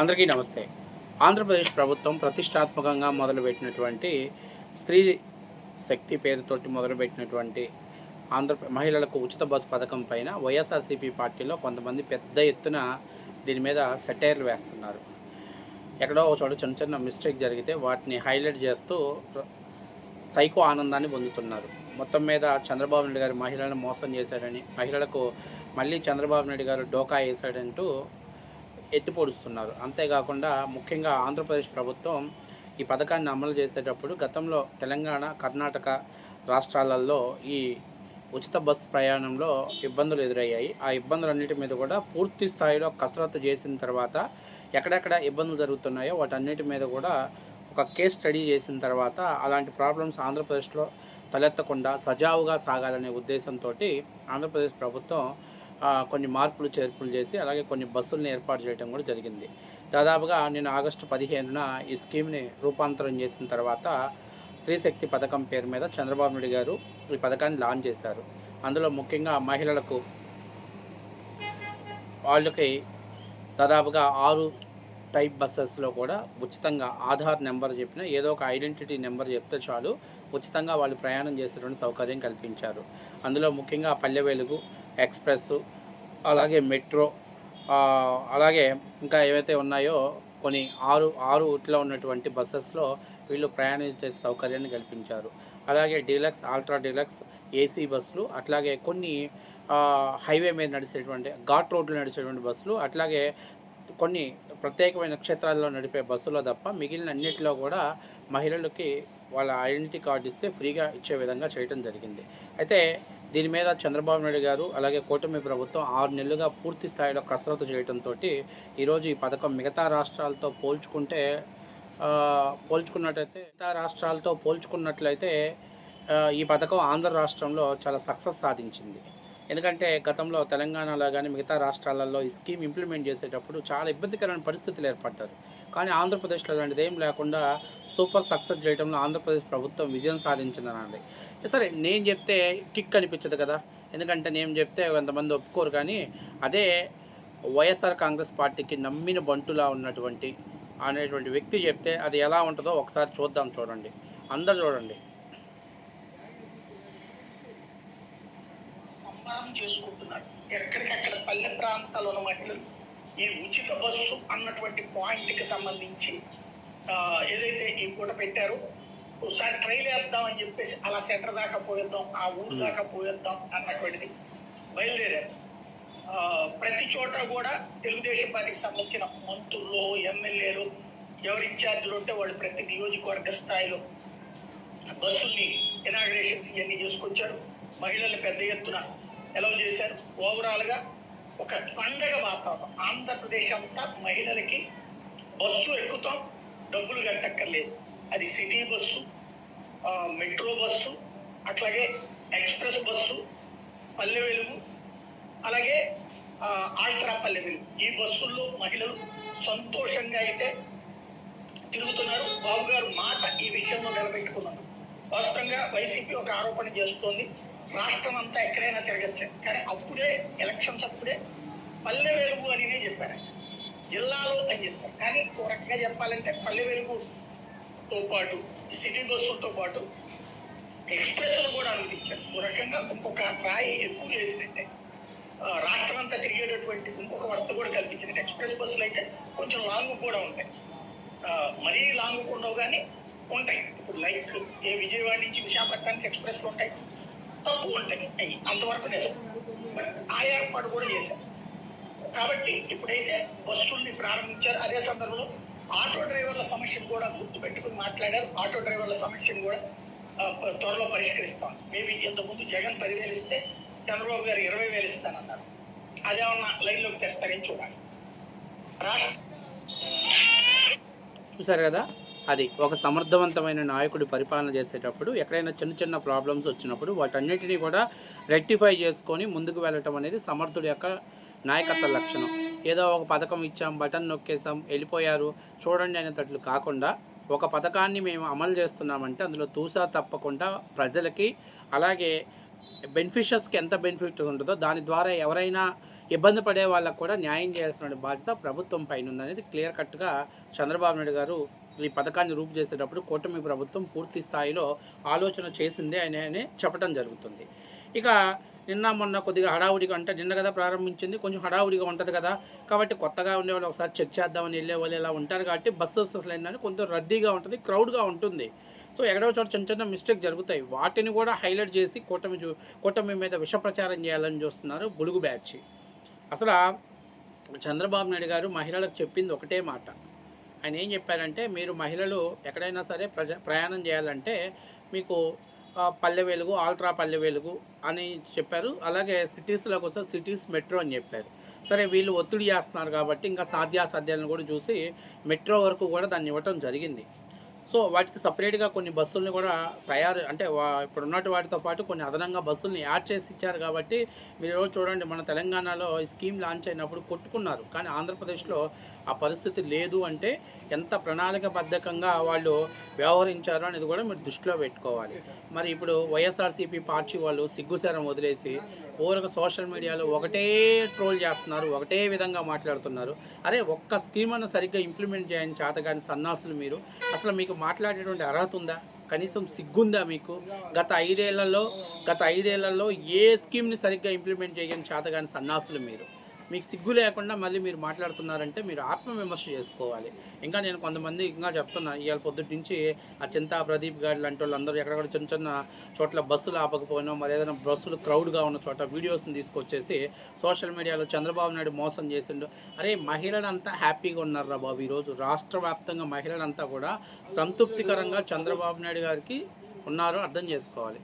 అందరికీ నమస్తే. ఆంధ్రప్రదేశ్ ప్రభుత్వం ప్రతిష్టాత్మకంగా మొదలుపెట్టినటువంటి స్త్రీ శక్తి పేరుతోటి మొదలుపెట్టినటువంటి ఆంధ్ర మహిళలకు ఉచిత బస్సు పథకం పైన వైఎస్ఆర్సీపీ పార్టీలో కొంతమంది పెద్ద ఎత్తున దీని మీద సెటైర్లు వేస్తున్నారు. ఎక్కడో ఒక చోట చిన్న చిన్న మిస్టేక్ జరిగితే వాటిని హైలైట్ చేస్తూ సైకో ఆనందాన్ని పొందుతున్నారు. మొత్తం మీద చంద్రబాబు నాయుడు గారు మహిళలను మోసం చేశారని మహిళలకు మళ్ళీ చంద్రబాబు నాయుడు గారు డోకా వేశాడంటూ ఎత్తిపొడుస్తున్నారు. అంతేకాకుండా ముఖ్యంగా ఆంధ్రప్రదేశ్ ప్రభుత్వం ఈ పథకాన్ని అమలు చేసేటప్పుడు గతంలో తెలంగాణ కర్ణాటక రాష్ట్రాలలో ఈ ఉచిత బస్సు ప్రయాణంలో ఇబ్బందులు ఎదురయ్యాయి. ఆ ఇబ్బందులన్నిటి మీద కూడా పూర్తి స్థాయిలో కసరత్తు చేసిన తర్వాత ఎక్కడెక్కడ ఇబ్బందులు జరుగుతున్నాయో వాటన్నిటి మీద కూడా ఒక కేస్ స్టడీ చేసిన తర్వాత అలాంటి ప్రాబ్లమ్స్ ఆంధ్రప్రదేశ్లో తలెత్తకుండా సజావుగా సాగాలనే ఉద్దేశంతో ఆంధ్రప్రదేశ్ ప్రభుత్వం కొన్ని మార్పులు చేర్పులు చేసి అలాగే కొన్ని బస్సులను ఏర్పాటు చేయడం కూడా జరిగింది. దాదాపుగా నేను ఆగస్టు పదిహేనున ఈ స్కీమ్ని రూపాంతరం చేసిన తర్వాత స్త్రీ శక్తి పథకం పేరు మీద చంద్రబాబు నాయుడు గారు ఈ పథకాన్ని లాంచ్ చేశారు. అందులో ముఖ్యంగా మహిళలకు వాళ్ళకి దాదాపుగా ఆరు టైప్ బస్సెస్లో కూడా ఉచితంగా ఆధార్ నెంబర్ చెప్పిన ఏదో ఒక ఐడెంటిటీ నెంబర్ చెప్తే చాలు ఉచితంగా వాళ్ళు ప్రయాణం చేసేటువంటి సౌకర్యం కల్పించారు. అందులో ముఖ్యంగా పల్లె వెలుగు ఎక్స్ప్రెస్ అలాగే మెట్రో అలాగే ఇంకా ఏవైతే ఉన్నాయో కొన్ని ఆరు ఆరు ఊట్లో ఉన్నటువంటి బస్సెస్లో వీళ్ళు ప్రయాణించే సౌకర్యాన్ని కల్పించారు. అలాగే డీలక్స్ ఆల్ట్రా డీలక్స్ ఏసీ బస్సులు అట్లాగే కొన్ని హైవే మీద నడిచేటువంటి ఘాట్ రోడ్లు నడిచేటువంటి బస్సులు అట్లాగే కొన్ని ప్రత్యేకమైన క్షేత్రాల్లో నడిపే బస్సులో తప్ప మిగిలిన అన్నిటిలో కూడా మహిళలకి వాళ్ళ ఐడెంటిటీ కార్డు ఇస్తే ఫ్రీగా ఇచ్చే విధంగా చేయడం జరిగింది. అయితే దీని మీద చంద్రబాబు నాయుడు గారు అలాగే కూటమి ప్రభుత్వం ఆరు నెలలుగా పూర్తి స్థాయిలో కసరత్తు చేయడంతో ఈరోజు ఈ పథకం మిగతా రాష్ట్రాలతో పోల్చుకుంటే పోల్చుకున్నట్లయితే పోల్చుకున్నట్టయితే మిగతా రాష్ట్రాలతో పోల్చుకున్నట్లయితే ఈ పథకం ఆంధ్ర రాష్ట్రంలో చాలా సక్సెస్ సాధించింది. ఎందుకంటే గతంలో తెలంగాణలో కానీ మిగతా రాష్ట్రాలలో ఈ స్కీమ్ ఇంప్లిమెంట్ చేసేటప్పుడు చాలా ఇబ్బందికరమైన పరిస్థితులు ఏర్పడ్డారు. కానీ ఆంధ్రప్రదేశ్లో అలాంటిది ఏం లేకుండా సూపర్ సక్సెస్ చేయడంలో ఆంధ్రప్రదేశ్ ప్రభుత్వం విజయం సాధించిందనండి. సరే నేను చెప్తే కిక్ అనిపించదు కదా. ఎందుకంటే నేను చెప్తే కొంతమంది ఒప్పుకోరు కానీ అదే వైఎస్ఆర్ కాంగ్రెస్ పార్టీకి నమ్మిన బంటులా ఉన్నటువంటి అనేటువంటి వ్యక్తి చెప్తే అది ఎలా ఉంటుందో ఒకసారి చూద్దాం చూడండి. అందరు చూడండి. చేసుకుంటున్నారు. ఎక్కడికక్కడ పల్లె ప్రాంతాలు ఉన్నట్లు ఈ ఉచిత బస్సు అన్నటువంటి పాయింట్కి సంబంధించి ఏదైతే ఈ పూట పెట్టారో ఒకసారి ట్రైల్ వేద్దాం అని చెప్పేసి అలా సెంటర్ దాకా పోయేద్దాం ఆ ఊరు దాకా పోయేద్దాం అన్నటువంటిది బయలుదేరారు ఆ, ప్రతి చోట కూడా తెలుగుదేశం పార్టీకి సంబంధించిన మంత్రులు ఎమ్మెల్యేలు ఎవరు ఇన్ఛార్జీలు ఉంటే వాళ్ళు ప్రతి నియోజకవర్గ స్థాయిలో బస్సుల్ని ఇనాగ్రేషన్స్ ఇవన్నీ చేసుకొచ్చారు. మహిళలు పెద్ద ఎత్తున ఎలవ్ చేశారు. ఓవరాల్గా ఒక పండగ వాతావరణం. ఆంధ్రప్రదేశ్ అంతా మహిళలకి బస్సు ఎక్కుతాం డబ్బులు కట్టక్కర్లేదు. అది సిటీ బస్సు మెట్రో బస్సు అట్లాగే ఎక్స్ప్రెస్ బస్సు పల్లె వెలుగు అలాగే ఆల్ట్రా పల్లె వెలుగు. ఈ బస్సుల్లో మహిళలు సంతోషంగా అయితే తిరుగుతున్నారు. బాబు గారు మాట ఈ విషయంలో నిలబెట్టుకున్నారు. వాస్తవంగా వైసీపీ ఒక ఆరోపణ చేస్తోంది. రాష్ట్రం అంతా ఎక్కడైనా తిరగచ్చు. కానీ అప్పుడే ఎలక్షన్స్ అప్పుడే పల్లె వెలుగు అనినే చెప్పారు. జిల్లాలో అని చెప్పారు. కానీ ఒక రకంగా చెప్పాలంటే పల్లె తో పాటు సిటీ బస్సులతో పాటు ఎక్స్ప్రెస్లు కూడా అనుమతించారు ఒక రకంగా ఇంకొక రాయి ఎక్కువ చేసినట్టే. రాష్ట్రం అంతా తిరిగేటటువంటి ఇంకొక వస్తు కూడా కల్పించింది. ఎక్స్ప్రెస్ బస్సులు అయితే కొంచెం లాంగ్ కూడా ఉంటాయి. మరీ లాంగ్ ఉండవు కానీ ఉంటాయి. ఇప్పుడు లైక్ ఏ విజయవాడ నుంచి విశాఖపట్నానికి ఎక్స్ప్రెస్లు ఉంటాయి. తక్కువ ఉంటాయి. అవి అంతవరకు నిజం. ఆ ఏర్పాటు కూడా చేశారు. కాబట్టి ఇప్పుడైతే బస్సుల్ని ప్రారంభించారు. అదే సందర్భంలో ఆటో డ్రైవర్ల సమస్యను కూడా గుర్తు పెట్టుకుని మాట్లాడారు. ఆటో డ్రైవర్ల సమస్యను కూడా త్వరలో పరిష్కరిస్తాం. మేబీ ఇంతకుముందు జగన్ పదివేలు ఇస్తే చంద్రబాబు గారు ఇరవై వేలు ఇస్తానన్నారు. అదేమన్నా లైన్లోకి తెస్తారని చూడాలి. రాష్ట్ర చూసారు కదా? అది ఒక సమర్థవంతమైన నాయకుడు పరిపాలన చేసేటప్పుడు ఎక్కడైనా చిన్న చిన్న ప్రాబ్లమ్స్ వచ్చినప్పుడు వాటన్నిటినీ కూడా రెక్టిఫై చేసుకొని ముందుకు వెళ్ళటం అనేది సమర్థుడి యొక్క నాయకత్వ లక్షణం. ఏదో ఒక పథకం ఇచ్చాం బటన్ నొక్కేసాం వెళ్ళిపోయారు చూడండి అనేటట్లు కాకుండా ఒక పథకాన్ని మేము అమలు చేస్తున్నామంటే అందులో తూసా తప్పకుండా ప్రజలకి అలాగే బెనిఫిషియర్స్కి ఎంత బెనిఫిట్ ఉంటుందో దాని ద్వారా ఎవరైనా ఇబ్బంది పడే వాళ్ళకు కూడా న్యాయం చేయాల్సిన బాధ్యత ప్రభుత్వం పైన ఉందనేది క్లియర్ కట్గా చంద్రబాబు నాయుడు గారు ఈ పథకాన్ని రూపు చేసేటప్పుడు కూటమి ప్రభుత్వం పూర్తి స్థాయిలో ఆలోచన చేసిందే అని అని చెప్పడం జరుగుతుంది. ఇక నిన్న మొన్న కొద్దిగా హడావుడిగా అంటే నిన్న కదా ప్రారంభించింది కొంచెం హడావుడిగా ఉంటుంది కదా. కాబట్టి కొత్తగా ఉండేవాళ్ళు ఒకసారి చెక్ చేద్దామని వెళ్ళే వాళ్ళు ఇలా ఉంటారు కాబట్టి బస్సెస్ అసలు ఏంటంటే కొంచెం రద్దీగా ఉంటుంది క్రౌడ్గా ఉంటుంది. సో ఎక్కడో చోట చిన్న చిన్న మిస్టేక్ జరుగుతాయి. వాటిని కూడా హైలైట్ చేసి కూటమి చూ- కూటమి మీద విష ప్రచారం చేయాలని చూస్తున్నారు బులుగు బ్యాచ్. అసలు చంద్రబాబు నాయుడు గారు మహిళలకు చెప్పింది ఒకటే మాట. ఆయన ఏం చెప్పారంటే మీరు మహిళలు ఎక్కడైనా సరే ప్రజ ప్రయాణం చేయాలంటే మీకు పల్లె వెలుగు ఆల్ట్రా పల్లె వెలుగు అని చెప్పారు. అలాగే సిటీస్లోకి వస్తే సిటీస్ మెట్రో అని చెప్పారు. సరే వీళ్ళు ఒత్తిడి చేస్తున్నారు కాబట్టి ఇంకా సాధ్యాసాధ్యాలను కూడా చూసి మెట్రో వరకు కూడా దాన్ని ఇవ్వటం జరిగింది. సో వాటికి సపరేట్గా కొన్ని బస్సుల్ని కూడా తయారు అంటే ఇప్పుడు ఉన్నటి వాటితో పాటు కొన్ని అదనంగా బస్సుల్ని యాడ్ చేసి ఇచ్చారు కాబట్టి మీరు చూడండి మన తెలంగాణలో ఈ స్కీమ్ లాంచ్ అయినప్పుడు కొట్టుకున్నారు. కానీ ఆంధ్రప్రదేశ్లో ఆ పరిస్థితి లేదు అంటే ఎంత ప్రణాళికబద్ధకంగా వాళ్ళు వ్యవహరించారు అనేది కూడా మీరు దృష్టిలో పెట్టుకోవాలి. మరి ఇప్పుడు వైఎస్ఆర్సీపీ పార్టీ వాళ్ళు సిగ్గుసేరం వదిలేసి ఊరక సోషల్ మీడియాలో ఒకటే ట్రోల్ చేస్తున్నారు ఒకటే విధంగా మాట్లాడుతున్నారు. అరే ఒక్క స్కీమ్ అన్న సరిగ్గా ఇంప్లిమెంట్ చేయని చేతగాని సన్నాసులు మీరు. అసలు మీకు మాట్లాడేటువంటి అర్హత ఉందా? కనీసం సిగ్గుందా మీకు? గత ఐదేళ్ళలో గత ఐదేళ్ళలో ఏ స్కీమ్ని సరిగ్గా ఇంప్లిమెంట్ చేయని చేతగాని సన్నాసులు మీరు? మీకు సిగ్గు లేకుండా మళ్ళీ మీరు మాట్లాడుతున్నారంటే మీరు ఆత్మవిమర్శ చేసుకోవాలి. ఇంకా నేను కొంతమంది ఇంకా చెప్తున్నా ఇవాళ పొద్దుటి నుంచి ఆ చింతా ప్రదీప్ గారు లాంటి వాళ్ళందరూ ఎక్కడెక్కడ చిన్న చిన్న చోట్ల బస్సులు ఆపకపోయినా మరి ఏదైనా బస్సులు క్రౌడ్గా ఉన్న చోట వీడియోస్ని తీసుకొచ్చేసి సోషల్ మీడియాలో చంద్రబాబు నాయుడు మోసం చేసిండు. అరే మహిళలంతా హ్యాపీగా ఉన్నారా బాబు ఈరోజు. రాష్ట్ర వ్యాప్తంగా మహిళలంతా కూడా సంతృప్తికరంగా చంద్రబాబు నాయుడు గారికి ఉన్నారో అర్థం చేసుకోవాలి.